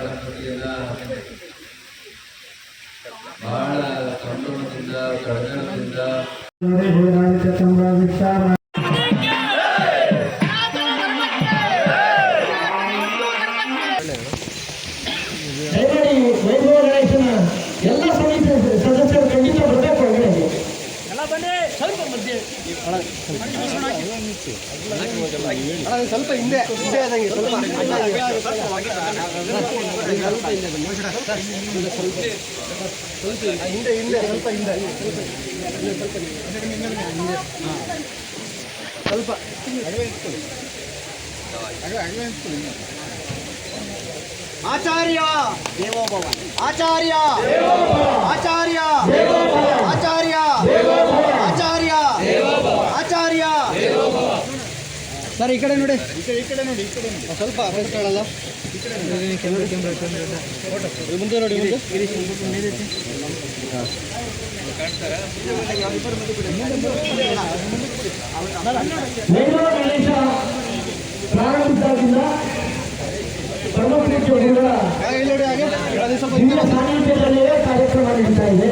ವೈಭವ ಗಣಪತಿಯನ್ನ ಬಹಳ ಸಂಭ್ರಮದಿಂದ ಸಡಗರದಿಂದ ಸ್ವಲ್ಪ ಹಿಂದೆ ಹಿಂದೆ ಆದಂಗೆ ಸ್ವಲ್ಪ ಹಿಂದೆ ಹಿಂದೆ ಸ್ವಲ್ಪ ಹಿಂದೆ ಸ್ವಲ್ಪ ಆಚಾರ್ಯ ದೇವೋಭವ. ಆಚಾರ್ಯ. ಆಚಾರ್ಯ. ಆಚಾರ್ಯ ಆಚಾರ್ಯ ಆಚಾರ್ಯ ಸರ್ ಈ ಕಡೆ ನೋಡಿ. ಈ ಕಡೆ ಈ ಕಡೆ ನೋಡಿ ಈ ಕಡೆ ನೋಡಿ. ಸ್ವಲ್ಪ ಫಸ್ಟ್ ಕಾಣಲ್ಲ ಕ್ಯಾಮ್ರಾ ಕ್ಯಾಮ್ರಾ ಕ್ಯಾಮ್ರಾ ಮುಂದೆ ನೋಡಿ ಮುಂದೆ. ನೋಡಿ ಹಾಗೆ. ಅದು ಸ್ವಲ್ಪ ದಿವ್ಯ ಸಾನ್ನಿಧ್ಯದಲ್ಲಿಯೇ ಕಾರ್ಯಕ್ರಮ ನಡೀತಾ ಇದೆ.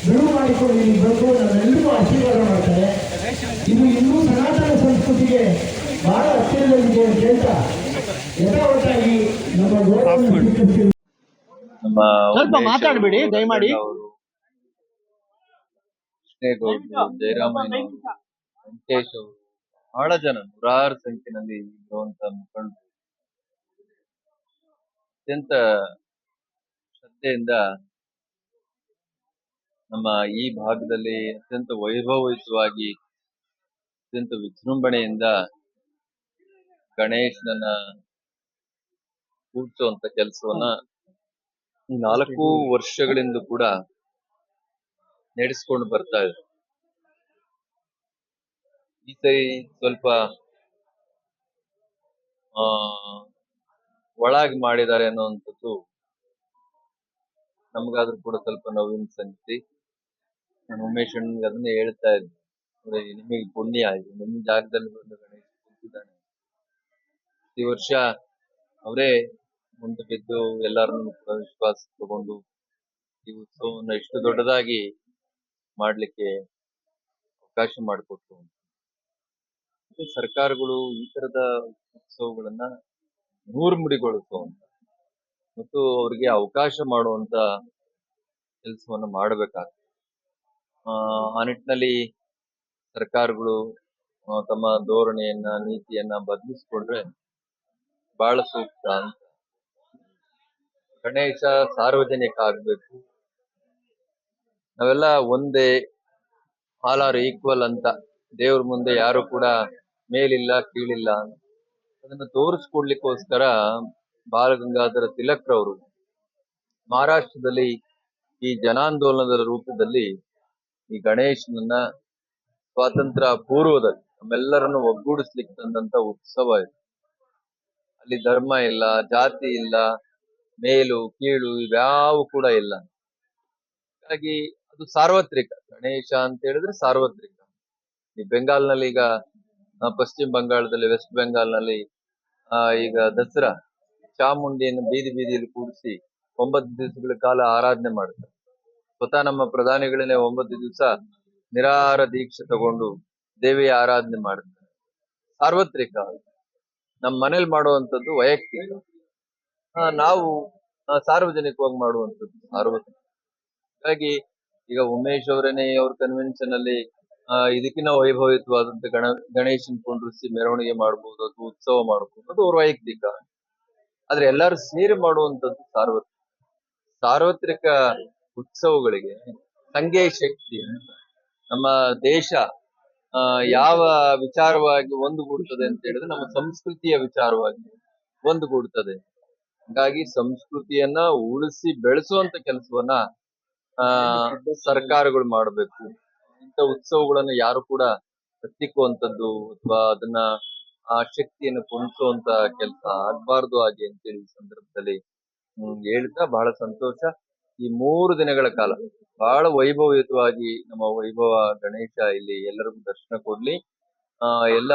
ಇದ್ದರು ಮಾಡಿಕೊಂಡು ಇಲ್ಲಿ ಬಂದು ನಮ್ಮೆಲ್ಲರಿಗೂ ಆಶೀರ್ವಾದ ಮಾಡ್ತಾರೆ ಇದು ಇನ್ನೂ ಸನಾತನ ಸಂಸ್ಕೃತಿಗೆ ಬಹಳ ಹತ್ತಿರದಲ್ಲಿದೆ ಅಂತ ಹೇಳ್ತಾ ಯಥಾವತ್ತಾಗಿ ನಮ್ಮ ಸ್ವಲ್ಪ ಮಾತಾಡ್ಬೇಡಿ, ದಯಮಾಡಿ. ವೆಂಕಟೇಶ್ ಅವರು ಬಹಳ ಜನ ನೂರಾರು ಸಂಖ್ಯೆನಲ್ಲಿ ಇರುವಂತ ಮುಖಂಡರು ಅತ್ಯಂತ ಶ್ರದ್ಧೆಯಿಂದ ನಮ್ಮ ಈ ಭಾಗದಲ್ಲಿ ಅತ್ಯಂತ ವೈಭವಯುತವಾಗಿ, ಅತ್ಯಂತ ವಿಜೃಂಭಣೆಯಿಂದ ಗಣೇಶನನ್ನ ಕೂಡ್ಸುವಂತ ಕೆಲಸವನ್ನ ಈ ನಾಲ್ಕು ವರ್ಷಗಳಿಂದ ಕೂಡ ನಡೆಸ್ಕೊಂಡು ಬರ್ತಾ ಇದೆ. ಈ ಸ್ವಲ್ಪ, ಆ, ಒಳಗೆ ಮಾಡಿದ್ದಾರೆ ಅನ್ನುವಂಥದ್ದು ನಮಗಾದ್ರೂ ಕೂಡ ಸ್ವಲ್ಪ ನೋವಿನ ಸಂಗತಿ. ನಾನು ಉಮೇಶ್ ಅಣ್ಣನ್ಗೆ ಅದನ್ನೇ ಹೇಳ್ತಾ ಇದ್ದೆ. ನಿಮಗೆ ಪುಣ್ಯ ಆಯ್ತು. ನಿಮ್ಮ ಜಾಗದಲ್ಲಿ ಬಂದು ಗಣೇಶ ಕೂತಿದ್ದಾನೆ. ಈ ವರ್ಷ ಅವರೇ ಮುಂದೆ ಬಿದ್ದು ಎಲ್ಲರನ್ನು ಕೂಡ ವಿಶ್ವಾಸ ತಗೊಂಡು ಈ ಉತ್ಸವವನ್ನು ಇಷ್ಟು ದೊಡ್ಡದಾಗಿ ಮಾಡ್ಲಿಕ್ಕೆ ಅವಕಾಶ ಮಾಡಿಕೊಟ್ಟು ಮತ್ತೆ ಸರ್ಕಾರಗಳು ಈ ತರದ ಉತ್ಸವಗಳನ್ನ ನೂರ್ಮುಡಿಗೊಳಿಸುವಂತ ಮತ್ತು ಅವರಿಗೆ ಅವಕಾಶ ಮಾಡುವಂತ ಕೆಲಸವನ್ನು ಮಾಡಬೇಕಾಗ್ತದೆ. ಆ ನಿಟ್ಟಿನಲ್ಲಿ ಸರ್ಕಾರಗಳು ತಮ್ಮ ಧೋರಣೆಯನ್ನ, ನೀತಿಯನ್ನ ಬದಲಿಸಿಕೊಂಡ್ರೆ ಬಹಳ ಸೂಕ್ತ ಗಣೇಶ ಸಾರ್ವಜನಿಕ ಆಗ್ಬೇಕು ನಾವೆಲ್ಲ ಒಂದೇ ಆಲ್ ಆರ್ ಈಕ್ವಲ್ ಅಂತ. ದೇವ್ರ ಮುಂದೆ ಯಾರು ಕೂಡ ಮೇಲಿಲ್ಲ, ಕೀಳಿಲ್ಲ. ಅದನ್ನ ತೋರಿಸ್ಕೊಡ್ಲಿಕ್ಕೋಸ್ಕರ ಬಾಲಗಂಗಾಧರ ತಿಲಕ್ರವರು ಮಹಾರಾಷ್ಟ್ರದಲ್ಲಿ ಈ ಜನಾಂದೋಲನದ ರೂಪದಲ್ಲಿ ಈ ಗಣೇಶನನ್ನ ಸ್ವಾತಂತ್ರ್ಯ ಪೂರ್ವದಲ್ಲಿ ನಮ್ಮೆಲ್ಲರನ್ನು ಒಗ್ಗೂಡಿಸ್ಲಿಕ್ಕೆ ತಂದಂತ ಉತ್ಸವ ಇದು. ಅಲ್ಲಿ ಧರ್ಮ ಇಲ್ಲ, ಜಾತಿ ಇಲ್ಲ, ಮೇಲು, ಕೀಳು ಇವ್ಯಾವು ಕೂಡ ಇಲ್ಲ. ಹಾಗಾಗಿ ಅದು ಸಾರ್ವತ್ರಿಕ. ಗಣೇಶ ಅಂತ ಹೇಳಿದ್ರೆ ಸಾರ್ವತ್ರಿಕ. ಈ ಬೆಂಗಾಲ್ನಲ್ಲಿ ಈಗ ಪಶ್ಚಿಮ ಬಂಗಾಳದಲ್ಲಿ, ವೆಸ್ಟ್ ಬೆಂಗಾಲ್ನಲ್ಲಿ, ಆ, ಈಗ ದಸರಾ ಚಾಮುಂಡಿಯನ್ನು ಬೀದಿ ಬೀದಿಯಲ್ಲಿ ಕೂರಿಸಿ ಒಂಬತ್ತು ದಿವಸಗಳ ಕಾಲ ಆರಾಧನೆ ಮಾಡ್ತಾರೆ ಸ್ವತಃ ನಮ್ಮ ಪ್ರಧಾನಿಗಳನ್ನೇ ಒಂಬತ್ತು ದಿವಸ ನಿರಾಹಾರ ದೀಕ್ಷೆ ತಗೊಂಡು ದೇವಿಯ ಆರಾಧನೆ ಮಾಡ್ತಾರೆ. ಸಾರ್ವತ್ರಿಕ. ನಮ್ಮ ಮನೇಲಿ ಮಾಡುವಂತದ್ದು ವೈಯಕ್ತಿಕ. ನಾವು ಸಾರ್ವಜನಿಕವಾಗಿ ಮಾಡುವಂತದ್ದು ಸಾರ್ವತ್ರಿಕ. ಹಾಗಾಗಿ ಈಗ ಉಮೇಶ್ ಅವರೇನೆ ಅವ್ರ ಕನ್ವೆನ್ಷನ್ ಅಲ್ಲಿ ಇದಕ್ಕಿಂತ ವೈಭವಿತವಾದಂತ ಗಣ, ಗಣೇಶನ್ ಕುಂಡ್ರಿಸಿ ಮೆರವಣಿಗೆ ಮಾಡಬಹುದು ಅಥವಾ ಉತ್ಸವ ಮಾಡಬಹುದು ಅದು ಅವ್ರ ವೈಯಕ್ತಿಕ. ಆದ್ರೆ ಎಲ್ಲರೂ ಸೇರಿ ಮಾಡುವಂತದ್ದು ಸಾರ್ವತ್ರಿಕ. ಸಾರ್ವತ್ರಿಕ ಉತ್ಸವಗಳಿಗೆ ಸಂಘೀಯ ಶಕ್ತಿ ನಮ್ಮ ದೇಶ ಯಾವ ವಿಚಾರವಾಗಿ ಒಂದುಗೂಡುತ್ತದೆ ಅಂತ ಹೇಳಿದ್ರೆ ನಮ್ಮ ಸಂಸ್ಕೃತಿಯ ವಿಚಾರವಾಗಿ ಒಂದುಗೂಡುತ್ತದೆ ಹಾಗಾಗಿ ಸಂಸ್ಕೃತಿಯನ್ನ ಉಳಿಸಿ ಬೆಳೆಸುವಂತ ಕೆಲಸವನ್ನ, ಆ, ಸರ್ಕಾರಗಳು ಮಾಡಬೇಕು. ಇಂಥ ಉತ್ಸವಗಳನ್ನ ಯಾರು ಕೂಡ ಹತ್ತಿಕ್ಕುವಂಥದ್ದು ಅಥವಾ ಅದನ್ನ ಆ ಶಕ್ತಿಯನ್ನು ಕುಣಿಸುವಂತ ಕೆಲಸ ಆಗ್ಬಾರ್ದು ಹಾಗೆ ಅಂತೇಳಿ ಈ ಸಂದರ್ಭದಲ್ಲಿ ಹೇಳ್ತಾ ಬಹಳ ಸಂತೋಷ. ಈ ಮೂರು ದಿನಗಳ ಕಾಲ ಬಹಳ ವೈಭವಯುತವಾಗಿ ನಮ್ಮ ವೈಭವ ಗಣೇಶ ಇಲ್ಲಿ ಎಲ್ಲರಿಗೂ ದರ್ಶನ ಕೊಡ್ಲಿ. ಆ, ಎಲ್ಲ,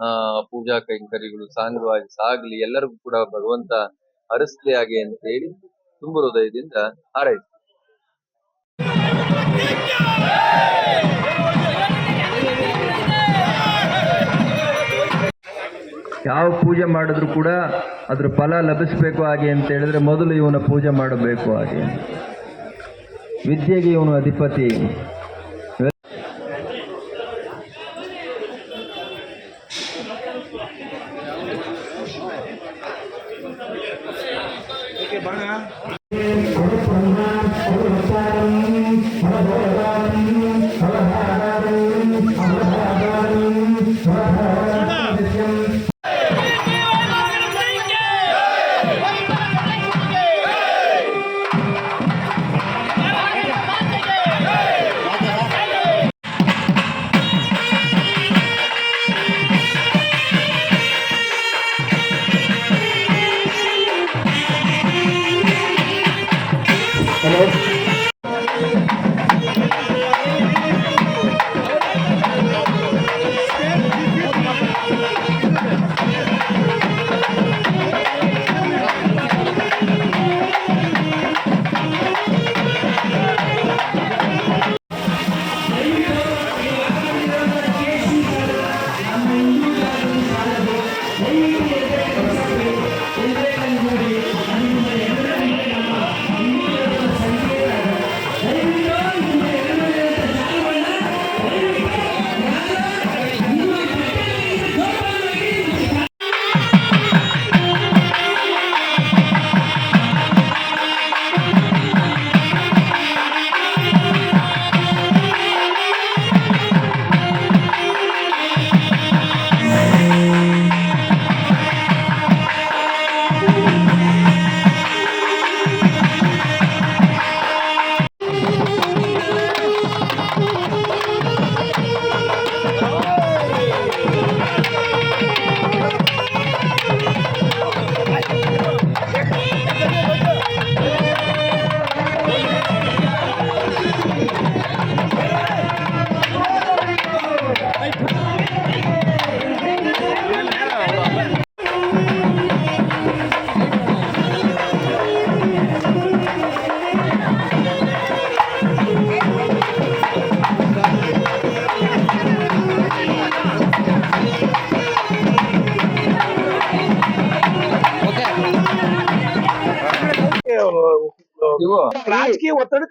ಆ, ಪೂಜಾ ಕೈಂಕರಿಗಳು ಸಾಂಗವಾಗಿ ಸಾಗ್ಲಿ, ಎಲ್ಲರಿಗೂ ಕೂಡ ಭಗವಂತ ಹರಿಸ್ಲಿ ಹಾಗೆ ಅಂತ ಹೇಳಿ ತುಂಬ ಹೃದಯದಿಂದ ಹಾರೈಸಿ ಯಾವ ಪೂಜೆ ಮಾಡಿದ್ರು ಕೂಡ ಅದ್ರ ಫಲ ಲಭಿಸಬೇಕು ಹಾಗೆ ಅಂತ ಹೇಳಿದ್ರೆ ಮೊದಲು ಇವನ ಪೂಜೆ ಮಾಡಬೇಕು ಹಾಗೆ. ವಿದ್ಯೆಗೆ ಇವನು ಅಧಿಪತಿ.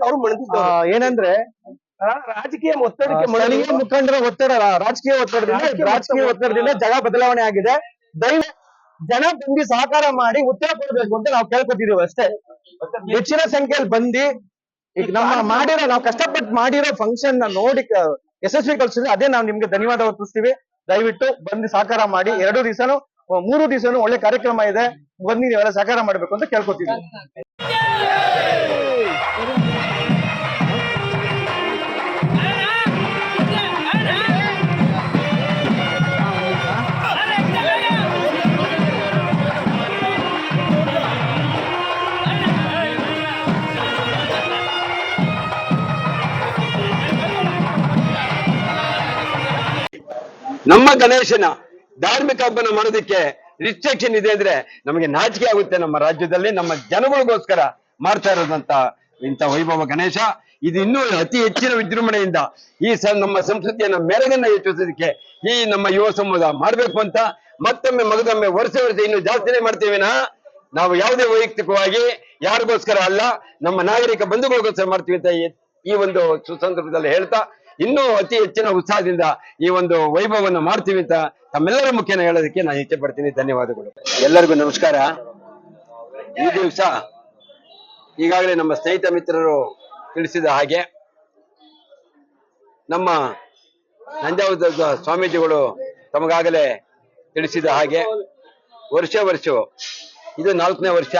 ಅವ್ರು ಏನಂದ್ರೆ ರಾಜಕೀಯ ಒತ್ತಡಕ್ಕೆ ಸ್ಥಳೀಯ ಮುಖಂಡರ ಒತ್ತಡ ರಾಜಕೀಯ ಒತ್ತಡದಿಂದ ರಾಜಕೀಯ ಒತ್ತಡದಿಂದ ಜಗ ಬದಲಾವಣೆ ಆಗಿದೆ. ದೈವ ಜನ ಬಂದು ಸಹಕಾರ ಮಾಡಿ ಉತ್ತರ ಕೊಡಬೇಕು ಅಂತ ನಾವು ಕೇಳ್ಕೊತಿದೀವಿ ಅಷ್ಟೇ. ಹೆಚ್ಚಿನ ಸಂಖ್ಯೆಯಲ್ಲಿ ಬಂದು ಈಗ ನಮ್ಮ ಮಾಡಿರೋ ನಾವು ಕಷ್ಟಪಟ್ಟು ಮಾಡಿರೋ ಫಂಕ್ಷನ್ನ ನೋಡಿ ಯಶಸ್ವಿ ಕಲ್ಸಿದ್ರೆ ಅದೇ ನಾವು ನಿಮ್ಗೆ ಧನ್ಯವಾದ ಅರ್ಪಿಸ್ತೀವಿ ದಯವಿಟ್ಟು ಬಂದು ಸಹಕಾರ ಮಾಡಿ ಎರಡು ದಿವಸನು ಮೂರು ದಿವಸನು ಒಳ್ಳೆ ಕಾರ್ಯಕ್ರಮ ಇದೆ. ಬಂದು ನೀವೆಲ್ಲ ಸಹಕಾರ ಮಾಡ್ಬೇಕು ಅಂತ ಕೇಳ್ಕೊತಿದೀವಿ. ನಮ್ಮ ಗಣೇಶನ ಧಾರ್ಮಿಕ ಹಬ್ಬನ ಮಾಡೋದಕ್ಕೆ ರಿಸ್ಟ್ರಿಕ್ಷನ್ ಇದೆ ಅಂದ್ರೆ ನಮಗೆ ನಾಚಿಕೆ ಆಗುತ್ತೆ ನಮ್ಮ ರಾಜ್ಯದಲ್ಲಿ, ನಮ್ಮ ಜನಗಳಿಗೋಸ್ಕರ ಮಾಡ್ತಾ ಇರೋದಂತ ಇಂಥ ವೈಭವ ಗಣೇಶ. ಇದು ಇನ್ನೂ ಅತಿ ಹೆಚ್ಚಿನ ವಿಜೃಂಭಣೆಯಿಂದ ಈ ನಮ್ಮ ಸಂಸ್ಕೃತಿಯನ್ನ ಮೆರಗನ್ನ ಹೆಚ್ಚಿಸೋದಕ್ಕೆ ಈ ನಮ್ಮ ಯುವ ಸಮೂಹ ಮಾಡ್ಬೇಕು ಅಂತ ಮತ್ತೊಮ್ಮೆ ಮಗದೊಮ್ಮೆ ವರ್ಷ ವರ್ಷ ಇನ್ನು ಜಾಸ್ತಿನೇ ಮಾಡ್ತೀವಿನಾ ನಾವು ಯಾವುದೇ ವೈಯಕ್ತಿಕವಾಗಿ ಯಾರಿಗೋಸ್ಕರ ಅಲ್ಲ, ನಮ್ಮ ನಾಗರಿಕ ಬಂಧುಗಳಿಗೋಸ್ಕರ ಮಾಡ್ತೀವಿ ಅಂತ ಈ ಒಂದು ಸುಸಂದರ್ಭದಲ್ಲಿ ಹೇಳ್ತಾ ಇನ್ನೂ ಅತಿ ಹೆಚ್ಚಿನ ಉತ್ಸಾಹದಿಂದ ಈ ಒಂದು ವೈಭವವನ್ನು ಮಾಡ್ತೀವಿ ಅಂತ ತಮ್ಮೆಲ್ಲರ ಮುಖ್ಯನ ಹೇಳೋದಕ್ಕೆ ನಾನು ಇಚ್ಛೆ ಪಡ್ತೀನಿ. ಧನ್ಯವಾದಗಳು. ಎಲ್ಲರಿಗೂ ನಮಸ್ಕಾರ. ಈ ದಿವಸ ಈಗಾಗಲೇ ನಮ್ಮ ಸ್ನೇಹಿತ ಮಿತ್ರರು ತಿಳಿಸಿದ ಹಾಗೆ ನಮ್ಮ ನಂಜಾವುದ ಸ್ವಾಮೀಜಿಗಳು ತಮಗಾಗಲೇ ತಿಳಿಸಿದ ಹಾಗೆ ವರ್ಷ ವರ್ಷ ಇದು ನಾಲ್ಕನೇ ವರ್ಷ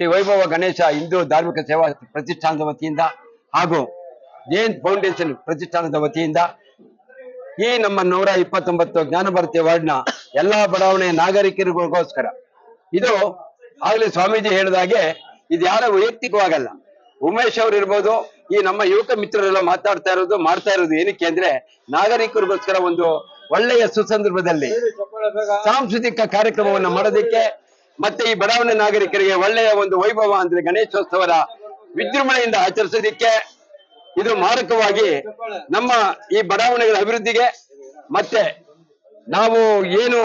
ಶ್ರೀ ವೈಭವ ಗಣೇಶ ಹಿಂದೂ ಧಾರ್ಮಿಕ ಸೇವಾ ಪ್ರತಿಷ್ಠಾನದ ವತಿಯಿಂದ ಹಾಗೂ ಜೈನ್ ಫೌಂಡೇಶನ್ ಪ್ರತಿಷ್ಠಾನದ ವತಿಯಿಂದ ಈ ನಮ್ಮ ನೂರ ಇಪ್ಪತ್ತೊಂಬತ್ತು ಜ್ಞಾನಭಾರತಿ ವಾರ್ಡ್ನ ಎಲ್ಲಾ ಬಡಾವಣೆಯ ನಾಗರಿಕರಿಗೋಸ್ಕರ. ಇದು ಆಗಲೇ ಸ್ವಾಮೀಜಿ ಹೇಳಿದ ಹಾಗೆ ಇದು ಯಾರ ವೈಯಕ್ತಿಕವಾಗಲ್ಲ. ಉಮೇಶ್ ಅವ್ರು ಇರ್ಬೋದು, ಈ ನಮ್ಮ ಯುವಕ ಮಿತ್ರರೆಲ್ಲ ಮಾತಾಡ್ತಾ ಇರೋದು, ಮಾಡ್ತಾ ಇರೋದು ಏನಕ್ಕೆ ಅಂದ್ರೆ ನಾಗರಿಕರಿಗೋಸ್ಕರ ಒಂದು ಒಳ್ಳೆಯ ಸುಸಂದರ್ಭದಲ್ಲಿ ಸಾಂಸ್ಕೃತಿಕ ಕಾರ್ಯಕ್ರಮವನ್ನು ಮಾಡೋದಕ್ಕೆ ಮತ್ತೆ ಈ ಬಡಾವಣೆ ನಾಗರಿಕರಿಗೆ ಒಳ್ಳೆಯ ಒಂದು ವೈಭವ ಅಂದ್ರೆ ಗಣೇಶೋತ್ಸವದ ವಿಜೃಂಭಣೆಯಿಂದ ಆಚರಿಸೋದಿಕ್ಕೆ ಇದು ಮಾರಕವಾಗಿ ನಮ್ಮ ಈ ಬಡಾವಣೆಗಳ ಅಭಿವೃದ್ಧಿಗೆ ಮತ್ತೆ ನಾವು ಏನು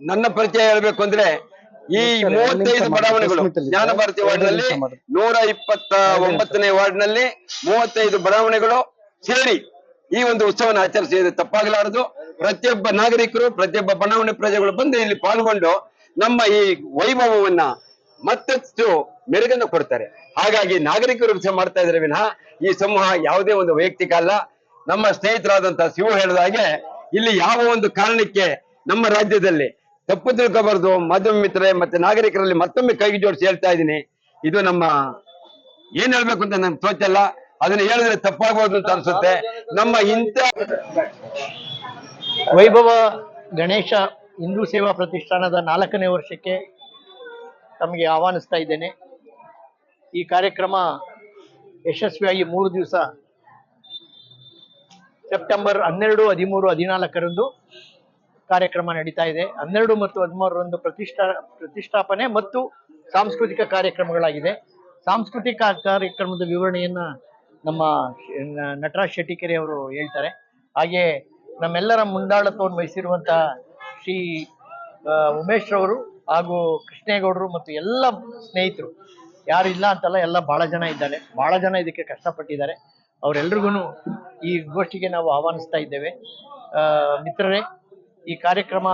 ನನ್ನ ಪರಿಚಯ ಹೇಳಬೇಕು ಅಂದ್ರೆ ಈ ಮೂವತ್ತೈದು ಬಡಾವಣೆಗಳು ಜ್ಞಾನ ಭಾರತಿ ವಾರ್ಡ್ನಲ್ಲಿ ನೂರ ಇಪ್ಪತ್ತ ಒಂಬತ್ತನೇ ವಾರ್ಡ್ನಲ್ಲಿ ಮೂವತ್ತೈದು ಬಡಾವಣೆಗಳು ಸೇರಿ ಈ ಒಂದು ಉತ್ಸವನ ಆಚರಿಸಿದ್ರೆ ತಪ್ಪಾಗಲಾರದು. ಪ್ರತಿಯೊಬ್ಬ ನಾಗರಿಕರು ಪ್ರತಿಯೊಬ್ಬ ಬಡಾವಣೆ ಪ್ರಜೆಗಳು ಬಂದು ಇಲ್ಲಿ ಪಾಲ್ಗೊಂಡು ನಮ್ಮ ಈ ವೈಭವವನ್ನ ಮತ್ತಷ್ಟು ಮೆರುಗನ್ನು ಕೊಡ್ತಾರೆ. ಹಾಗಾಗಿ ನಾಗರಿಕರು ಉತ್ಸವ ಮಾಡ್ತಾ ಇದ್ರೆ ವಿನಃ ಈ ಸಮೂಹ ಯಾವುದೇ ಒಂದು ವೈಯಕ್ತಿಕ ಅಲ್ಲ. ನಮ್ಮ ಸ್ನೇಹಿತರಾದಂತಹ ಶಿವ ಹೇಳಿದ ಹಾಗೆ ಇಲ್ಲಿ ಯಾವ ಒಂದು ಕಾರಣಕ್ಕೆ ನಮ್ಮ ರಾಜ್ಯದಲ್ಲಿ ತಪ್ಪು ತಿಳ್ಕೋಬಾರ್ದು, ಮಾಧ್ಯಮ ಮಿತ್ರರೇ ಮತ್ತೆ ನಾಗರಿಕರಲ್ಲಿ ಮತ್ತೊಮ್ಮೆ ಕೈಗೆ ಜೋಡಿಸಿ ಹೇಳ್ತಾ ಇದ್ದೀನಿ. ಇದು ನಮ್ಮ ಏನ್ ಹೇಳ್ಬೇಕು ಅಂತ ನನ್ಗೆ ತೋಚಲ್ಲ. ಅದನ್ನ ಹೇಳಿದ್ರೆ ತಪ್ಪಾಗ್ಬೋದು ಅಂತ ಅನ್ಸುತ್ತೆ. ನಮ್ಮ ಇಂಥ ವೈಭವ ಗಣೇಶ ಹಿಂದೂ ಸೇವಾ ಪ್ರತಿಷ್ಠಾನದ ನಾಲ್ಕನೇ ವರ್ಷಕ್ಕೆ ತಮಗೆ ಆಹ್ವಾನಿಸ್ತಾ ಇದ್ದೇನೆ. ಈ ಕಾರ್ಯಕ್ರಮ ಯಶಸ್ವಿಯಾಗಿ ಮೂರು ದಿವಸ ಸೆಪ್ಟೆಂಬರ್ ಹನ್ನೆರಡು, ಹದಿಮೂರು, ಹದಿನಾಲ್ಕರಂದು ಕಾರ್ಯಕ್ರಮ ನಡೀತಾ ಇದೆ. ಹನ್ನೆರಡು ಮತ್ತು ಹದಿಮೂರರಂದು ಪ್ರತಿಷ್ಠಾ, ಪ್ರತಿಷ್ಠಾಪನೆ ಮತ್ತು ಸಾಂಸ್ಕೃತಿಕ ಕಾರ್ಯಕ್ರಮಗಳಾಗಿದೆ. ಸಾಂಸ್ಕೃತಿಕ ಕಾರ್ಯಕ್ರಮದ ವಿವರಣೆಯನ್ನು ನಮ್ಮ ನಟರಾಜ್ ಶೆಟ್ಟಿಕೆರೆ ಅವರು ಹೇಳ್ತಾರೆ. ಹಾಗೆ ನಮ್ಮೆಲ್ಲರ ಮುಂದಾಳತ್ವವನ್ನು ವಹಿಸಿರುವಂತಹ ಶ್ರೀ ಉಮೇಶ್ ರವರು ಹಾಗೂ ಕೃಷ್ಣೇಗೌಡರು ಮತ್ತು ಎಲ್ಲ ಸ್ನೇಹಿತರು ಯಾರು ಇಲ್ಲ ಅಂತಲ್ಲ, ಎಲ್ಲ ಬಹಳ ಜನ ಇದ್ದಾರೆ. ಬಹಳ ಜನ ಇದಕ್ಕೆ ಕಷ್ಟಪಟ್ಟಿದ್ದಾರೆ. ಅವರೆಲ್ರಿಗೂ ಈ ಗೋಷ್ಠಿಗೆ ನಾವು ಆಹ್ವಾನಿಸ್ತಾ ಇದ್ದೇವೆ. ಮಿತ್ರರೇ, ಈ ಕಾರ್ಯಕ್ರಮ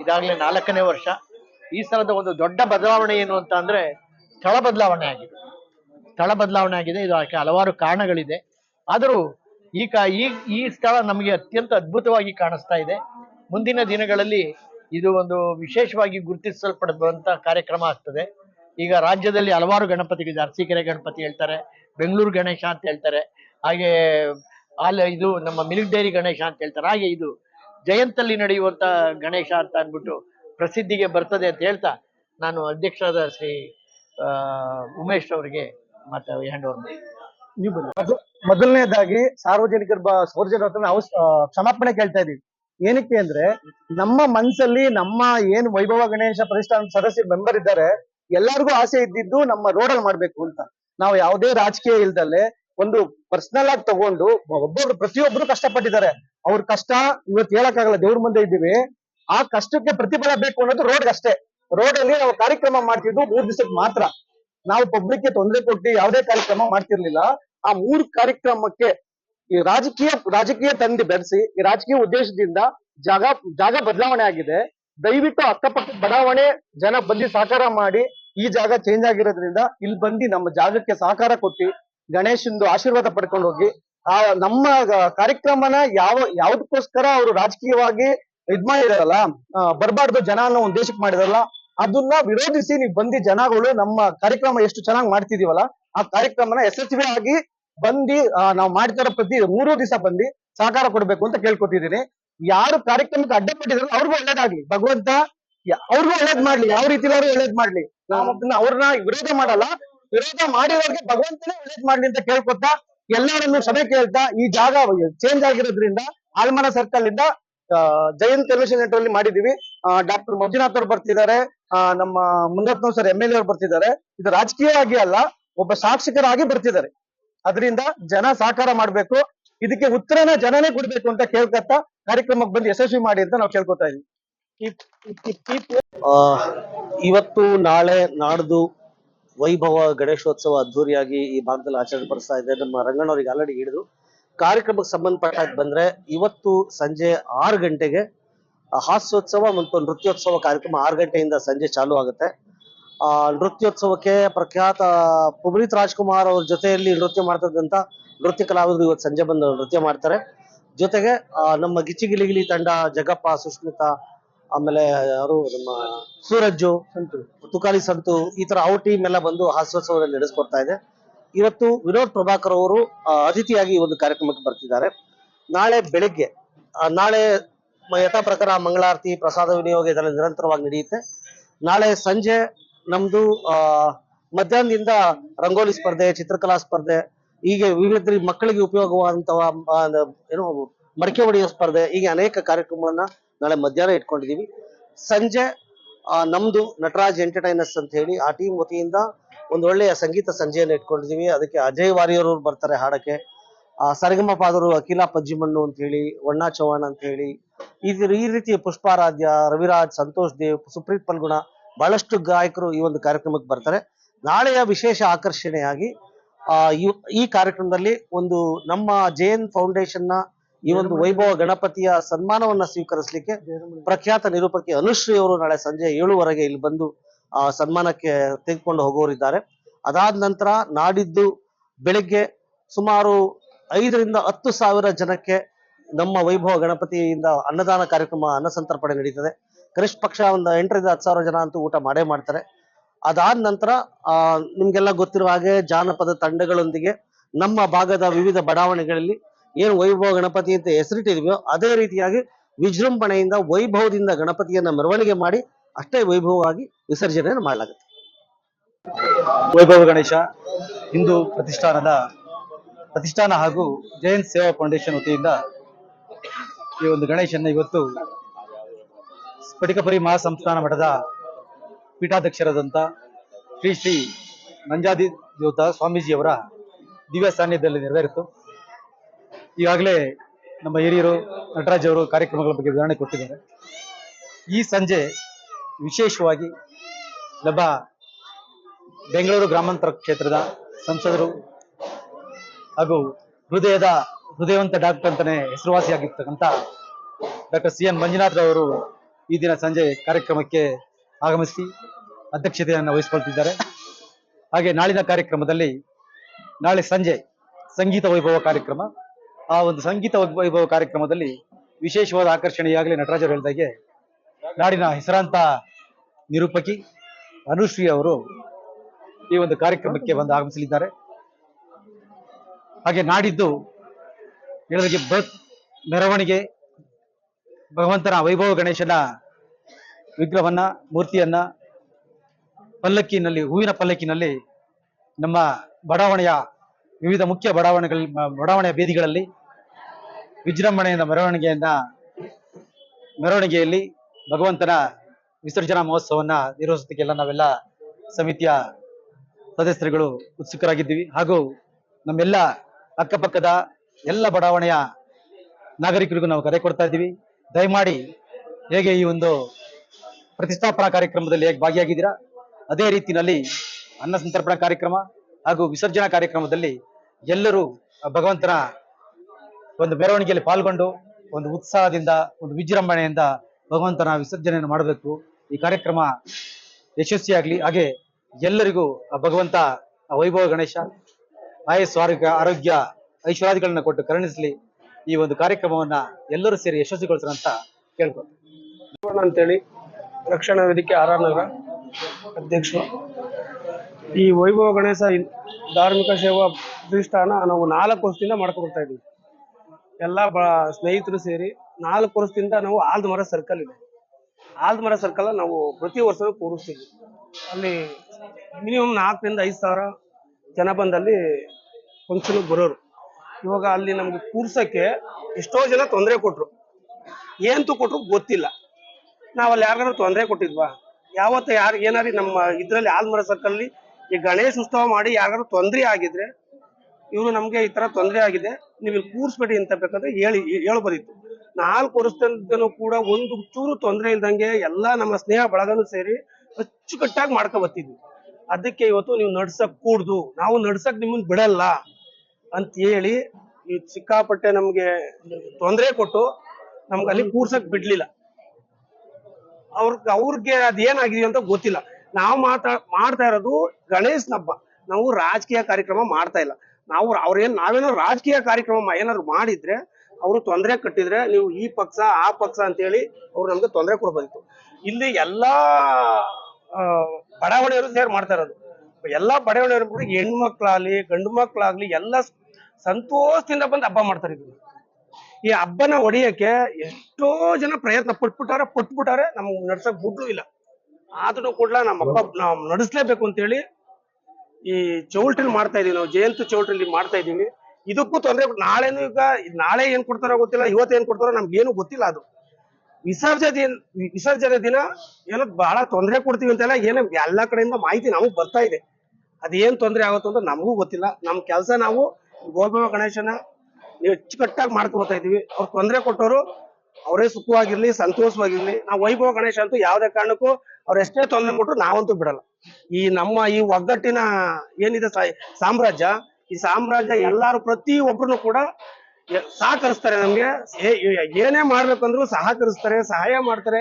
ಇದಾಗಲೇ ನಾಲ್ಕನೇ ವರ್ಷ. ಈ ಸಲದ ಒಂದು ದೊಡ್ಡ ಬದಲಾವಣೆ ಏನು ಅಂತ ಅಂದ್ರೆ, ಸ್ಥಳ ಬದಲಾವಣೆ ಆಗಿದೆ. ಸ್ಥಳ ಬದಲಾವಣೆ ಆಗಿದೆ. ಇದು ಆಕೆ ಹಲವಾರು ಕಾರಣಗಳಿದೆ. ಆದರೂ ಈ ಕಾ ಈ ಈ ಸ್ಥಳ ನಮಗೆ ಅತ್ಯಂತ ಅದ್ಭುತವಾಗಿ ಕಾಣಿಸ್ತಾ ಇದೆ. ಮುಂದಿನ ದಿನಗಳಲ್ಲಿ ಇದು ಒಂದು ವಿಶೇಷವಾಗಿ ಗುರುತಿಸಲ್ಪಡುವಂತ ಕಾರ್ಯಕ್ರಮ ಆಗ್ತದೆ. ಈಗ ರಾಜ್ಯದಲ್ಲಿ ಹಲವಾರು ಗಣಪತಿಗಳಿದೆ. ಅರಸೀಕೆರೆ ಗಣಪತಿ ಹೇಳ್ತಾರೆ, ಬೆಂಗಳೂರು ಗಣೇಶ ಅಂತ ಹೇಳ್ತಾರೆ, ಹಾಗೆ ಅಲ್ಲಿ ಇದು ನಮ್ಮ ಮಿಲ್ಕ್ ಡೈರಿ ಗಣೇಶ ಅಂತ ಹೇಳ್ತಾರೆ. ಹಾಗೆ ಇದು ಜಯಂತಲ್ಲಿ ನಡೆಯುವಂತ ಗಣೇಶ ಅಂತ ಅಂದ್ಬಿಟ್ಟು ಪ್ರಸಿದ್ಧಿಗೆ ಬರ್ತದೆ ಅಂತ ಹೇಳ್ತಾ ನಾನು ಅಧ್ಯಕ್ಷರಾದ ಶ್ರೀ ಉಮೇಶ್ ಅವರಿಗೆ ಮತ್ತೆ ಹ್ಯಾಂಡ್ ಓವರ್ ನೀವು ಮೊದಲನೇದಾಗಿ ಸಾರ್ವಜನಿಕರ ನಾವು ಕ್ಷಮಾಪಣೆ ಕೇಳ್ತಾ ಇದೀವಿ. ಏನಕ್ಕೆ ಅಂದ್ರೆ ನಮ್ಮ ಮನ್ಸಲ್ಲಿ ನಮ್ಮ ಏನ್ ವೈಭವ ಗಣೇಶ ಪ್ರತಿಷ್ಠಾನ ಸದಸ್ಯ ಮೆಂಬರ್ ಇದ್ದಾರೆ ಎಲ್ಲರಿಗೂ ಆಸೆ ಇದ್ದಿದ್ದು ನಮ್ಮ ರೋಡ್ ಅಲ್ಲಿ ಮಾಡ್ಬೇಕು ಅಂತ. ನಾವು ಯಾವುದೇ ರಾಜಕೀಯ ಇಲ್ದಲ್ಲೇ ಒಂದು ಪರ್ಸನಲ್ ಆಗಿ ತಗೊಂಡು ಒಬ್ಬೊಬ್ರು ಪ್ರತಿಯೊಬ್ರು ಕಷ್ಟಪಟ್ಟಿದ್ದಾರೆ. ಅವ್ರ ಕಷ್ಟ ಇವತ್ತು ಹೇಳಕ್ಕಾಗಲ್ಲ, ದೇವ್ರ ಮುಂದೆ ಇದ್ದೀವಿ. ಆ ಕಷ್ಟಕ್ಕೆ ಪ್ರತಿಫಲ ಬೇಕು ಅನ್ನೋದು ರೋಡ್ ಅಷ್ಟೇ. ರೋಡ್ ಅಲ್ಲಿ ನಾವು ಕಾರ್ಯಕ್ರಮ ಮಾಡ್ತಿದ್ದು ಮೂರ್ ದಿವಸಕ್ಕೆ ಮಾತ್ರ. ನಾವು ಪಬ್ಲಿಕ್ಗೆ ತೊಂದರೆ ಕೊಟ್ಟು ಯಾವುದೇ ಕಾರ್ಯಕ್ರಮ ಮಾಡ್ತಿರ್ಲಿಲ್ಲ. ಆ ಮೂರು ಕಾರ್ಯಕ್ರಮಕ್ಕೆ ಈ ರಾಜಕೀಯ ರಾಜಕೀಯ ತಂದಿ ಬೆರೆಸಿ, ಈ ರಾಜಕೀಯ ಉದ್ದೇಶದಿಂದ ಜಾಗ ಜಾಗ ಬದಲಾವಣೆ ಆಗಿದೆ. ದಯವಿಟ್ಟು ಅಕ್ಕಪಕ್ಕ ಬಡಾವಣೆ ಜನ ಬಂದಿ ಸಹಕಾರ ಮಾಡಿ ಈ ಜಾಗ ಚೇಂಜ್ ಆಗಿರೋದ್ರಿಂದ ಇಲ್ಲಿ ಬಂದು ನಮ್ಮ ಜಾಗಕ್ಕೆ ಸಹಕಾರ ಕೊಟ್ಟು ಗಣೇಶಂದು ಆಶೀರ್ವಾದ ಪಡ್ಕೊಂಡು ಹೋಗಿ, ಆ ನಮ್ಮ ಕಾರ್ಯಕ್ರಮನ ಯಾವ, ಯಾವ್ದಕ್ಕೋಸ್ಕರ ಅವರು ರಾಜಕೀಯವಾಗಿ ಇದ್ ಮಾಡಿದಾರಲ್ಲ ಬರಬಾರ್ದು ಜನ ಅನ್ನೋ ಉದ್ದೇಶಕ್ಕೆ ಮಾಡಿದಾರಲ್ಲ, ಅದನ್ನ ವಿರೋಧಿಸಿ ನೀವು ಬಂದಿ ಜನಗಳು ನಮ್ಮ ಕಾರ್ಯಕ್ರಮ ಎಷ್ಟು ಚೆನ್ನಾಗಿ ಮಾಡ್ತಿದೀವಲ್ಲ, ಆ ಕಾರ್ಯಕ್ರಮನ ಯಶಸ್ವಿ ಆಗಿ ಬಂದಿ ನಾವು ಮಾಡ್ತಾರೋ ಪ್ರತಿ ಮೂರು ದಿವಸ ಬಂದಿ ಸಹಕಾರ ಕೊಡ್ಬೇಕು ಅಂತ ಕೇಳ್ಕೊತಿದ್ದೀನಿ. ಯಾರು ಕಾರ್ಯಕ್ರಮಕ್ಕೆ ಅಡ್ಡಪಟ್ಟಿದ್ರು ಅವ್ರಿಗೂ ಒಳ್ಳೇದಾಗ್ಲಿ. ಭಗವಂತ ಅವ್ರಿಗೂ ಒಳ್ಳೇದ್ ಮಾಡ್ಲಿ, ಯಾವ ರೀತಿಲಾದ್ರು ಒಳ್ಳೇದ್ ಮಾಡ್ಲಿ. ನಾವು ಅದನ್ನ ಅವ್ರನ್ನ ವಿರೋಧ ಮಾಡಲ್ಲ. ವಿರೋಧ ಮಾಡಿರೋರ್ಗೆ ಭಗವಂತನೇ ಒಳ್ಳೇದ್ ಮಾಡಲಿ ಅಂತ ಕೇಳ್ಕೊತಾ ಎಲ್ಲರನ್ನು ಸಭೆ ಕೇಳ್ತಾ ಈ ಜಾಗ ಚೇಂಜ್ ಆಗಿರೋದ್ರಿಂದ ಆಲ್ಮನ ಸರ್ಕಲ್ ಇಂದ ಜಯಂತ್ ಟೆಲಿವಿಷನ್ ಸೆಂಟರ್ ಅಲ್ಲಿ ಮಾಡಿದೀವಿ. ಡಾಕ್ಟರ್ ಮಂಜುನಾಥ್ ಅವ್ರು ಬರ್ತಿದ್ದಾರೆ. ಆ, ನಮ್ಮ ಮುಂದತ್ನ ಸರ್ ಎಂ ಎಲ್ ಎ ಅವ್ರು ಬರ್ತಿದ್ದಾರೆ. ಇದು ರಾಜಕೀಯವಾಗಿ ಅಲ್ಲ ಒಬ್ಬ ಸಾಕ್ಷಿಕರಾಗಿ ಬರ್ತಿದ್ದಾರೆ. ಅದರಿಂದ ಜನ ಸಹಕಾರ ಮಾಡ್ಬೇಕು. ಇದಕ್ಕೆ ಉತ್ತರನ ಜನನೇ ಕೊಡ್ಬೇಕು ಅಂತ ಕೇಳ್ಕೊತಾ ಕಾರ್ಯಕ್ರಮಕ್ಕೆ ಬಂದು ಯಶಸ್ವಿ ಮಾಡಿ ಅಂತ ನಾವು ಕೇಳ್ಕೊತಾ ಇದೀವಿ. ಇವತ್ತು ನಾಳೆ ನಾಡ್ದು ವೈಭವ ಗಣೇಶೋತ್ಸವ ಅದ್ದೂರಿಯಾಗಿ ಈ ಭಾಗದಲ್ಲಿ ಆಚರಣೆ ಪಡಿಸ್ತಾ ಇದೆ. ನಮ್ಮ ರಂಗಣ್ಣವ್ರಿಗೆ ಆಲ್ರೆಡಿ ಹಿಡಿದು ಕಾರ್ಯಕ್ರಮಕ್ಕೆ ಸಂಬಂಧಪಟ್ಟ ಬಂದ್ರೆ ಇವತ್ತು ಸಂಜೆ ಆರು ಗಂಟೆಗೆ ಹಾಸ್ಯೋತ್ಸವ ಮತ್ತು ನೃತ್ಯೋತ್ಸವ ಕಾರ್ಯಕ್ರಮ ಆರು ಗಂಟೆಯಿಂದ ಸಂಜೆ ಚಾಲು ಆಗುತ್ತೆ. ಆ, ನೃತ್ಯೋತ್ಸವಕ್ಕೆ ಪ್ರಖ್ಯಾತ ಪುನೀತ್ ರಾಜ್ಕುಮಾರ್ ಅವ್ರ ಜೊತೆಯಲ್ಲಿ ನೃತ್ಯ ಮಾಡ್ತಕ್ಕಂಥ ನೃತ್ಯ ಕಲಾವಿದರು ಇವತ್ತು ಸಂಜೆ ಬಂದು ನೃತ್ಯ ಮಾಡ್ತಾರೆ. ಜೊತೆಗೆ ನಮ್ಮ ಗಿಚ್ಚಿಗಿಲಿಗಿಲಿ ತಂಡ ಜಗಪ್ಪ, ಸುಷ್ಮಿತಾ ಆಮೇಲೆ ಯಾರು ನಮ್ಮ ಸೂರಜ್ಜು ಸಂತು ತುಕಾಲಿ ಸಂತು ಈ ತರ ಔಟ್ ಟೀಮ್ ಎಲ್ಲ ಬಂದು ಹಾಸ್ಯೋತ್ಸವದಲ್ಲಿ ನಡೆಸ್ಕೊಡ್ತಾ ಇದೆ. ಇವತ್ತು ವಿನೋದ್ ಪ್ರಭಾಕರ್ ಅವರು ಅತಿಥಿಯಾಗಿ ಒಂದು ಕಾರ್ಯಕ್ರಮಕ್ಕೆ ಬರ್ತಿದ್ದಾರೆ. ನಾಳೆ ಬೆಳಿಗ್ಗೆ ನಾಳೆ ಯಥಾ ಪ್ರಕಾರ ಮಂಗಳಾರತಿ, ಪ್ರಸಾದ ವಿನಿಯೋಗ ಇದೆಲ್ಲ ನಿರಂತರವಾಗಿ ನಡೆಯುತ್ತೆ. ನಾಳೆ ಸಂಜೆ ನಮ್ದು ಮಧ್ಯಾಹ್ನದಿಂದ ರಂಗೋಲಿ ಸ್ಪರ್ಧೆ, ಚಿತ್ರಕಲಾ ಸ್ಪರ್ಧೆ, ಹೀಗೆ ವಿವಿಧ ಮಕ್ಕಳಿಗೆ ಉಪಯೋಗವಾದಂತಹ ಏನು, ಮಡಿಕೆ ಹೊಡೆಯುವ ಸ್ಪರ್ಧೆ, ಹೀಗೆ ಅನೇಕ ಕಾರ್ಯಕ್ರಮಗಳನ್ನ ನಾಳೆ ಮಧ್ಯಾಹ್ನ ಇಟ್ಕೊಂಡಿದ್ದೀವಿ ಸಂಜೆ ನಮ್ದು ನಟರಾಜ್ ಎಂಟರ್ಟೈನರ್ಸ್ ಅಂತ ಹೇಳಿ ಆ ಟೀಮ್ ವತಿಯಿಂದ ಒಂದು ಒಳ್ಳೆಯ ಸಂಗೀತ ಸಂಜೆಯನ್ನು ಇಟ್ಕೊಂಡಿದ್ದೀವಿ ಅದಕ್ಕೆ ಅಜಯ್ ವಾರಿಯರ್ ಬರ್ತಾರೆ ಹಾಡಕ್ಕೆ. ಆ ಸರಿಗಮಪಾದರು ಅಖಿಲ ಪಜ್ಜಿಮಣ್ಣು ಅಂತ ಹೇಳಿ, ವಣ್ಣಾ ಚೌಹಾಣ್ ಅಂತ ಹೇಳಿ, ಈ ರೀತಿ ಈ ರೀತಿಯ ಪುಷ್ಪಾರಾಧ್ಯ ರವಿರಾಜ್, ಸಂತೋಷ್ ದೇವ್, ಸುಪ್ರೀತ್ ಪಲ್ಗುಣ ಬಹಳಷ್ಟು ಗಾಯಕರು ಈ ಒಂದು ಕಾರ್ಯಕ್ರಮಕ್ಕೆ ಬರ್ತಾರೆ. ನಾಳೆಯ ವಿಶೇಷ ಆಕರ್ಷಣೆಯಾಗಿ ಈ ಕಾರ್ಯಕ್ರಮದಲ್ಲಿ ಒಂದು ನಮ್ಮ ಜೈನ್ ಫೌಂಡೇಶನ್ನ ಈ ಒಂದು ವೈಭವ ಗಣಪತಿಯ ಸನ್ಮಾನವನ್ನ ಸ್ವೀಕರಿಸಲಿಕ್ಕೆ ಪ್ರಖ್ಯಾತ ನಿರೂಪಕಿ ಅನುಶ್ರೀ ಅವರು ನಾಳೆ ಸಂಜೆ ಏಳುವರೆಗೆ ಇಲ್ಲಿ ಬಂದು ಆ ಸನ್ಮಾನಕ್ಕೆ ತೆಗೆದುಕೊಂಡು ಹೋಗೋರಿದ್ದಾರೆ ಅದಾದ ನಂತರ ನಾಡಿದ್ದು ಬೆಳಿಗ್ಗೆ ಸುಮಾರು ಐದರಿಂದ ಹತ್ತು ಸಾವಿರ ಜನಕ್ಕೆ ನಮ್ಮ ವೈಭವ ಗಣಪತಿಯಿಂದ ಅನ್ನದಾನ ಕಾರ್ಯಕ್ರಮ ಅನ್ನ ಸಂತರ್ಪಣೆ ನಡೀತದೆ. ಕನಿಷ್ಠ ಪಕ್ಷ ಒಂದು ಎಂಟರಿಂದ ಹತ್ತು ಸಾವಿರ ಜನ ಅಂತೂ ಊಟ ಮಾಡೇ ಮಾಡ್ತಾರೆ. ಅದಾದ ನಂತರ ಆ ನಿಮ್ಗೆಲ್ಲ ಗೊತ್ತಿರುವ ಹಾಗೆ ಜಾನಪದ ತಂಡಗಳೊಂದಿಗೆ ನಮ್ಮ ಭಾಗದ ವಿವಿಧ ಬಡಾವಣೆಗಳಲ್ಲಿ ಏನು ವೈಭವ ಗಣಪತಿ ಅಂತ ಹೆಸರಿಟ್ಟಿದ್ವಿಯೋ ಅದೇ ರೀತಿಯಾಗಿ ವಿಜೃಂಭಣೆಯಿಂದ ವೈಭವದಿಂದ ಗಣಪತಿಯನ್ನ ಮೆರವಣಿಗೆ ಮಾಡಿ ಅಷ್ಟೇ ವೈಭವವಾಗಿ ವಿಸರ್ಜನೆಯನ್ನು ಮಾಡಲಾಗುತ್ತೆ. ವೈಭವ ಗಣೇಶ, ಹಿಂದೂ ಪ್ರತಿಷ್ಠಾನದ ಪ್ರತಿಷ್ಠಾನ ಹಾಗೂ ಜೈನ್ ಸೇವಾ ಫೌಂಡೇಶನ್ ವತಿಯಿಂದ ಈ ಒಂದು ಗಣೇಶನ್ನ ಇವತ್ತು ಸ್ಫಟಿಕಪುರಿ ಮಹಾಸಂಸ್ಥಾನ ಮಠದ ಪೀಠಾಧ್ಯಕ್ಷರಾದಂಥ ಶ್ರೀ ಶ್ರೀ ನಂಜಾದಿ ದೇವತ ಸ್ವಾಮೀಜಿಯವರ ದಿವ್ಯ ಸಾನ್ನಿಧ್ಯದಲ್ಲಿ ನೆರವೇರಿತು. ಈಗಾಗಲೇ ನಮ್ಮ ಹಿರಿಯರು, ನಟರಾಜ್ ಅವರು ಕಾರ್ಯಕ್ರಮಗಳ ಬಗ್ಗೆ ವಿವರಣೆ ಕೊಟ್ಟಿದ್ದಾರೆ. ಈ ಸಂಜೆ ವಿಶೇಷವಾಗಿ ನಮ್ಮ ಬೆಂಗಳೂರು ಗ್ರಾಮಾಂತರ ಕ್ಷೇತ್ರದ ಸಂಸದರು ಹಾಗೂ ಹೃದಯದ ಹೃದಯವಂತ ಡಾಕ್ಟರ್ ಅಂತಾನೆ ಹೆಸರುವಾಸಿಯಾಗಿರ್ತಕ್ಕಂಥ ಡಾಕ್ಟರ್ ಸಿ ಎನ್ ಮಂಜುನಾಥ್ ಅವರು ಈ ದಿನ ಸಂಜೆ ಕಾರ್ಯಕ್ರಮಕ್ಕೆ ಆಗಮಿಸಿ ಅಧ್ಯಕ್ಷತೆಯನ್ನು ವಹಿಸಿಕೊಳ್ತಿದ್ದಾರೆ. ಹಾಗೆ ನಾಳಿನ ಕಾರ್ಯಕ್ರಮದಲ್ಲಿ ನಾಳೆ ಸಂಜೆ ಸಂಗೀತ ವೈಭವ ಕಾರ್ಯಕ್ರಮ ಆ ಒಂದು ಸಂಗೀತ ವೈಭವ ಕಾರ್ಯಕ್ರಮದಲ್ಲಿ ವಿಶೇಷವಾದ ಆಕರ್ಷಣೆಯಾಗಲಿ ನಟರಾಜರು ಹೇಳಿದಾಗೆ ನಾಡಿನ ಹೆಸರಾಂತ ನಿರೂಪಕಿ ಅನುಶ್ರೀ ಅವರು ಈ ಒಂದು ಕಾರ್ಯಕ್ರಮಕ್ಕೆ ಬಂದು ಆಗಮಿಸಲಿದ್ದಾರೆ. ಹಾಗೆ ನಾಡಿದ್ದು ಹೇಳಿದಾಗೆ ಬೃಹತ್ ಮೆರವಣಿಗೆ, ಭಗವಂತನ ವೈಭವ ಗಣೇಶನ ವಿಗ್ರಹವನ್ನ, ಮೂರ್ತಿಯನ್ನ, ಪಲ್ಲಕ್ಕಿನಲ್ಲಿ, ಹೂವಿನ ಪಲ್ಲಕ್ಕಿನಲ್ಲಿ ನಮ್ಮ ಬಡಾವಣೆಯ ವಿವಿಧ ಮುಖ್ಯ ಬಡಾವಣೆಗಳ, ಬಡಾವಣೆಯ ಬೀದಿಗಳಲ್ಲಿ ವಿಜೃಂಭಣೆಯಿಂದ ಮೆರವಣಿಗೆಯನ್ನ, ಮೆರವಣಿಗೆಯಲ್ಲಿ ಭಗವಂತನ ವಿಸರ್ಜನಾ ಮಹೋತ್ಸವವನ್ನು ನಿರ್ವಹಿಸೋದಕ್ಕೆಲ್ಲ ನಾವೆಲ್ಲ ಸಮಿತಿಯ ಸದಸ್ಯರುಗಳು ಉತ್ಸುಕರಾಗಿದ್ದೀವಿ. ಹಾಗೂ ನಮ್ಮೆಲ್ಲ ಅಕ್ಕಪಕ್ಕದ ಎಲ್ಲ ಬಡಾವಣೆಯ ನಾಗರಿಕರಿಗೂ ನಾವು ಕರೆ ಕೊಡ್ತಾ ಇದ್ದೀವಿ. ದಯಮಾಡಿ ಹೇಗೆ ಈ ಒಂದು ಪ್ರತಿಷ್ಠಾಪನಾ ಕಾರ್ಯಕ್ರಮದಲ್ಲಿ ಹೇಗೆ ಭಾಗಿಯಾಗಿದ್ದೀರಾ? ಅದೇ ರೀತಿಯಲ್ಲಿ ಅನ್ನ ಸಂತರ್ಪಣಾ ಕಾರ್ಯಕ್ರಮ ಹಾಗೂ ವಿಸರ್ಜನಾ ಕಾರ್ಯಕ್ರಮದಲ್ಲಿ ಎಲ್ಲರೂ ಭಗವಂತನ ಒಂದು ಮೆರವಣಿಗೆಯಲ್ಲಿ ಪಾಲ್ಗೊಂಡು ಒಂದು ಉತ್ಸಾಹದಿಂದ, ಒಂದು ವಿಜೃಂಭಣೆಯಿಂದ ಭಗವಂತನ ವಿಸರ್ಜನೆಯನ್ನು ಮಾಡಬೇಕು. ಈ ಕಾರ್ಯಕ್ರಮ ಯಶಸ್ವಿಯಾಗಲಿ. ಹಾಗೆ ಎಲ್ಲರಿಗೂ ಆ ಭಗವಂತ, ಆ ವೈಭವ ಗಣೇಶ, ಆಯಸ್ಸು, ಆರೋಗ್ಯ ಆರೋಗ್ಯ ಐಶ್ವರ್ಯಾದಿಗಳನ್ನ ಕೊಟ್ಟು ಕರುಣಿಸಲಿ. ಈ ಒಂದು ಕಾರ್ಯಕ್ರಮವನ್ನ ಎಲ್ಲರೂ ಸೇರಿ ಯಶಸ್ವಿಗೊಳಿಸೋಣ ಅಂತ ಕೇಳ್ಕೊಂಡು ಅಂತೇಳಿ, ರಕ್ಷಣಾ ವೇದಿಕೆ ಆರ್ ಅಧ್ಯಕ್ಷ ಈ ವೈಭವ ಗಣೇಶ ಧಾರ್ಮಿಕ ಸೇವಾ ಪ್ರತಿಷ್ಠಾನ ನಾವು ನಾಲ್ಕು ವರ್ಷದಿಂದ ಮಾಡ್ಕೊಡ್ತಾ ಇದ್ದೀವಿ. ಎಲ್ಲ ಬ ಸ್ನೇಹಿತರು ಸೇರಿ ನಾಲ್ಕು ವರ್ಷದಿಂದ ನಾವು ಆಲ್ದಮರ ಸರ್ಕಲ್ ಇದೆ. ಆಲ್ದಮರ ಸರ್ಕಲ್ ನಾವು ಪ್ರತಿ ವರ್ಷ ಕೂರಿಸ್ತೀವಿ. ಅಲ್ಲಿ ಮಿನಿಮಮ್ ನಾಲ್ಕರಿಂದ ಐದು ಸಾವಿರ ಜನ ಬಂದಲ್ಲಿ ಫಂಕ್ಷನ್ ಬರೋರು. ಇವಾಗ ಅಲ್ಲಿ ನಮ್ಗೆ ಕೂರ್ಸಕ್ಕೆ ಎಷ್ಟೋ ಜನ ತೊಂದರೆ ಕೊಟ್ರು. ಏನಂತೂ ಕೊಟ್ರು ಗೊತ್ತಿಲ್ಲ. ನಾವಲ್ಲಿ ಯಾರಿಗಾರು ತೊಂದರೆ ಕೊಟ್ಟಿದ್ವಾ? ಯಾವತ್ತ ಯಾರು ಏನಾರು ನಮ್ಮ ಇದರಲ್ಲಿ ಆಲ್ಮರ ಸರ್ಕಲ್ಲಿ ಈ ಗಣೇಶ ಉತ್ಸವ ಮಾಡಿ ಯಾರಿಗಾರು ತೊಂದರೆ ಆಗಿದ್ರೆ ಇವರು ನಮ್ಗೆ ಈ ತರ ತೊಂದರೆ ಆಗಿದೆ, ನೀವು ಇಲ್ಲಿ ಕೂರ್ಸ್ಬೇಡಿ ಅಂತ ಬೇಕಾದ್ರೆ ಹೇಳಿ, ಹೇಳ್ಬೋದಿತ್ತು. ನಾಲ್ಕು ವರ್ಷದಿಂದನು ಕೂಡ ಒಂದು ಚೂರು ತೊಂದರೆ ಇಲ್ದಂಗೆ ಎಲ್ಲಾ ನಮ್ಮ ಸ್ನೇಹ ಬಳಗನು ಸೇರಿ ಅಚ್ಚುಕಟ್ಟಾಗಿ ಮಾಡ್ಕೊಬತ್ತಿದ್ವಿ ಅದಕ್ಕೆ ಇವತ್ತು ನೀವು ನಡ್ಸಕ್ ಕೂಡ್ದು, ನಾವು ನಡ್ಸಕ್ ನಿಮ್ಮನ್ನ ಬಿಡಲ್ಲ ಅಂತ ಹೇಳಿ ಈ ಸಿಕ್ಕಾಪಟ್ಟೆ ನಮ್ಗೆ ತೊಂದರೆ ಕೊಟ್ಟು ನಮ್ಗೆ ಅಲ್ಲಿ ಕೂರ್ಸಕ್ ಬಿಡ್ಲಿಲ್ಲ. ಅವ್ರಿಗೆ ಅವ್ರಿಗೆ ಅದೇನಾಗಿದೆ ಅಂತ ಗೊತ್ತಿಲ್ಲ. ನಾವು ಮಾತಾ, ಮಾಡ್ತಾ ಇರೋದು ಗಣೇಶನ ಹಬ್ಬ. ನಾವು ರಾಜಕೀಯ ಕಾರ್ಯಕ್ರಮ ಮಾಡ್ತಾ ಇಲ್ಲ. ನಾವು ಅವ್ರೇನ್ ನಾವೇನೋ ರಾಜಕೀಯ ಕಾರ್ಯಕ್ರಮ ಏನಾದ್ರು ಮಾಡಿದ್ರೆ ಅವರು ತೊಂದರೆ ಕಟ್ಟಿದ್ರೆ ನೀವು ಈ ಪಕ್ಷ, ಆ ಪಕ್ಷ ಅಂತೇಳಿ ಅವ್ರು ನಮ್ಗೆ ತೊಂದರೆ ಕೊಡ್ಬೋದಿತ್ತು. ಇಲ್ಲಿ ಎಲ್ಲಾ ಬಡಾವಣೆಯವರು ಸೇರಿ ಮಾಡ್ತಾ ಇರೋದು. ಎಲ್ಲಾ ಬಡಾವಣೆಯವರು ಕೂಡ ಹೆಣ್ಮಕ್ಳಾಗ್ಲಿ ಗಂಡು ಮಕ್ಕಳಾಗ್ಲಿ ಎಲ್ಲ ಸಂತೋಷದಿಂದ ಬಂದು ಹಬ್ಬ ಮಾಡ್ತಾರೆ ಇದನ್ನ ಈ ಹಬ್ಬನ ಹೊಡಿಯಕ್ಕೆ ಎಷ್ಟೋ ಜನ ಪ್ರಯತ್ನ ಪಟ್ಬಿಟ್ಟಾರೆ ಪಟ್ಬಿಟ್ಟಾರೆ, ನಮ್ಗೆ ನಡ್ಸಕ್ ದುಡ್ಡು ಇಲ್ಲ. ಆದ್ರೂ ಕೂಡ ನಮ್ಮ ಹಬ್ಬ ನಾವು ನಡೆಸ್ಲೇಬೇಕು ಅಂತೇಳಿ ಈ ಚೌಲ್ಟ್ರಿಲ್ ಮಾಡ್ತಾ ಇದೀವಿ ನಾವು, ಜಯಂತ ಚೌಲ್ಟ್ರಿಲಿ ಮಾಡ್ತಾ ಇದೀವಿ. ಇದಕ್ಕೂ ತೊಂದರೆ, ನಾಳೆನೂ ಈಗ, ನಾಳೆ ಏನ್ ಕೊಡ್ತಾರೋ ಗೊತ್ತಿಲ್ಲ, ಇವತ್ತು ಏನ್ ಕೊಡ್ತಾರೋ ನಮ್ಗೆ ಏನು ಗೊತ್ತಿಲ್ಲ ಅದು. ವಿಸರ್ಜನೆ ದಿನ ವಿಸರ್ಜನೆ ದಿನ ಏನೋ ಬಹಳ ತೊಂದರೆ ಕೊಡ್ತೀವಿ ಅಂತೆಲ್ಲ ಏನೋ ಎಲ್ಲ ಕಡೆಯಿಂದ ಮಾಹಿತಿ ನಮಗ್ ಬರ್ತಾ ಇದೆ. ಅದೇನ್ ತೊಂದರೆ ಆಗುತ್ತೋ ಅಂತ ನಮಗೂ ಗೊತ್ತಿಲ್ಲ. ನಮ್ ಕೆಲಸ ನಾವು ಗೋಬವ ಗಣೇಶನ ನೀವು ಅಚ್ಚುಕಟ್ಟಾಗಿ ಮಾಡ್ಕೊಳ್ತಾ ಇದೀವಿ. ಅವ್ರು ತೊಂದರೆ ಕೊಟ್ಟವರು ಅವರೇ ಸುಖವಾಗಿರ್ಲಿ, ಸಂತೋಷವಾಗಿರ್ಲಿ. ನಾವು ವೈಭವ ಗಣೇಶ ಅಂತೂ ಯಾವ್ದೇ ಕಾರಣಕ್ಕೂ ಅವ್ರು ಎಷ್ಟೇ ತೊಂದರೆ ಕೊಟ್ಟರು ನಾವಂತೂ ಬಿಡಲ್ಲ. ಈ ನಮ್ಮ ಈ ಒಗ್ಗಟ್ಟಿನ ಏನಿದೆ ಸಾಮ್ರಾಜ್ಯ ಈ ಸಾಮ್ರಾಜ್ಯ ಎಲ್ಲಾರು ಪ್ರತಿ ಒಬ್ರು ಕೂಡ ಸಹಕರಿಸ್ತಾರೆ ನಮ್ಗೆ. ಏನೇ ಮಾಡ್ಬೇಕಂದ್ರು ಸಹಕರಿಸ್ತಾರೆ ಸಹಾಯ ಮಾಡ್ತಾರೆ.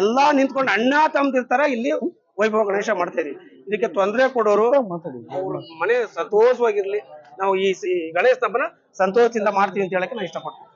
ಎಲ್ಲಾ ನಿಂತ್ಕೊಂಡು ಅಣ್ಣ ತಮ್ದಿರ್ತಾರೆ ಇಲ್ಲಿ ವೈಭವ ಗಣೇಶ ಮಾಡ್ತಾ ಇದೀವಿ ಇದಕ್ಕೆ ತೊಂದರೆ ಕೊಡೋರು ಮನೆ ಸಂತೋಷವಾಗಿರ್ಲಿ. ನಾವು ಈ ಗಣೇಶ ಹಬ್ಬನ ಸಂತೋಷದಿಂದ ಮಾಡ್ತೀವಿ ಅಂತ ಹೇಳಕ್ಕೆ ನಾನು ಇಷ್ಟಪಡ್ತೀನಿ.